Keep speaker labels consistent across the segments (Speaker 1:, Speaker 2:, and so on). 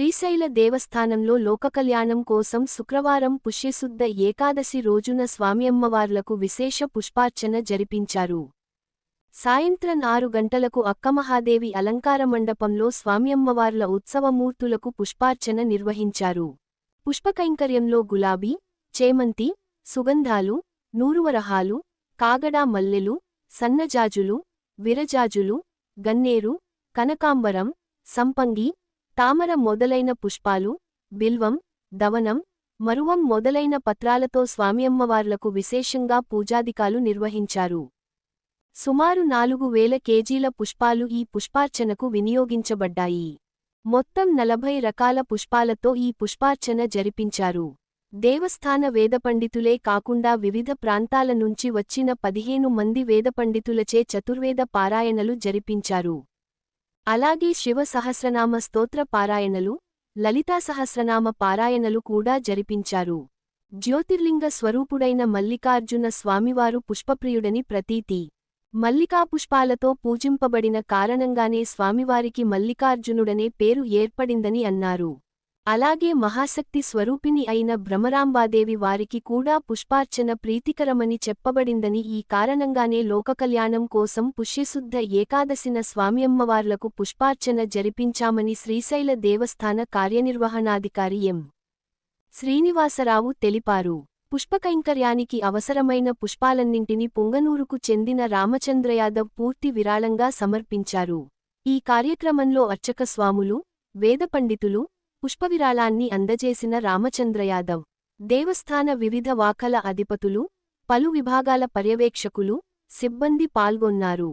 Speaker 1: శ్రీశైల దేవస్థానంలో లోకకల్యాణం కోసం శుక్రవారం పుష్యశుద్ధ ఏకాదశి రోజున స్వామ్యమ్మవార్లకు విశేష పుష్పార్చన జరిపించారు. సాయంత్రం ఆరు గంటలకు అక్కమహాదేవి అలంకార మండపంలో స్వామ్యమ్మవార్ల ఉత్సవమూర్తులకు పుష్పార్చన నిర్వహించారు. పుష్పకైంకర్యంలో గులాబీ చేమంతి సుగంధాలు నూరువరహాలు కాగడా మల్లెలు సన్నజాజులు విరజాజులు గన్నేరు కనకాంబరం సంపంగి తామర మొదలైన పుష్పాలు బిల్వం దవనం మరువం మొదలైన పత్రాలతో స్వామియమ్మవార్లకు విశేషంగా పూజాదికాలు నిర్వహించారు. సుమారు నాలుగు వేల కేజీల పుష్పాలు ఈ పుష్పార్చనకు వినియోగించబడ్డాయి. మొత్తం నలభై రకాల పుష్పాలతో ఈ పుష్పార్చన జరిపించారు. దేవస్థాన వేదపండితులే కాకుండా వివిధ ప్రాంతాల నుంచి వచ్చిన పదిహేను మంది వేదపండితులచే చతుర్వేద పారాయణలు జరిపించారు. అలాగే శివ సహస్రనామ స్తోత్ర పారాయణలు లలితా సహస్రనామ పారాయణలు కూడా జరిపించారు. జ్యోతిర్లింగ స్వరూపుడైన మల్లికార్జున స్వామివారు పుష్పప్రియుడని ప్రతీతి. మల్లికా పుష్పాలతో పూజింపబడిన కారణంగానే స్వామివారికి మల్లికార్జునుడనే పేరు ఏర్పడిందని అన్నారు. అలాగే మహాశక్తి స్వరూపిణి అయిన భ్రమరాంబాదేవి వారికి కూడా పుష్పార్చన ప్రీతికరమని చెప్పబడిందని ఈ కారణంగానే లోకకల్యాణం కోసం పుష్యశుద్ధ ఏకాదశిన స్వామియమ్మవార్లకు పుష్పార్చన జరిపించామని శ్రీశైల దేవస్థాన కార్యనిర్వహణాధికారి ఎం. శ్రీనివాసరావు తెలిపారు. పుష్పకైంకర్యానికి అవసరమైన పుష్పాలన్నింటినీ పొంగనూరుకు చెందిన రామచంద్రయాదవ్ పూర్తి విరాళంగా సమర్పించారు. ఈ కార్యక్రమంలో అర్చక స్వాములు వేదపండితులు పుష్పవిరాళాన్ని అందజేసిన రామచంద్రయాదవ్ దేవస్థాన వివిధ వాకల అధిపతులు పలు విభాగాల పర్యవేక్షకులు సిబ్బంది పాల్గొన్నారు.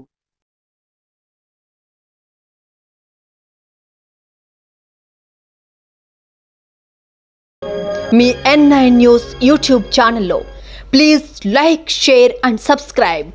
Speaker 2: మీ ఎన్ నైన్ న్యూస్ యూట్యూబ్ ఛానల్లో please like share and subscribe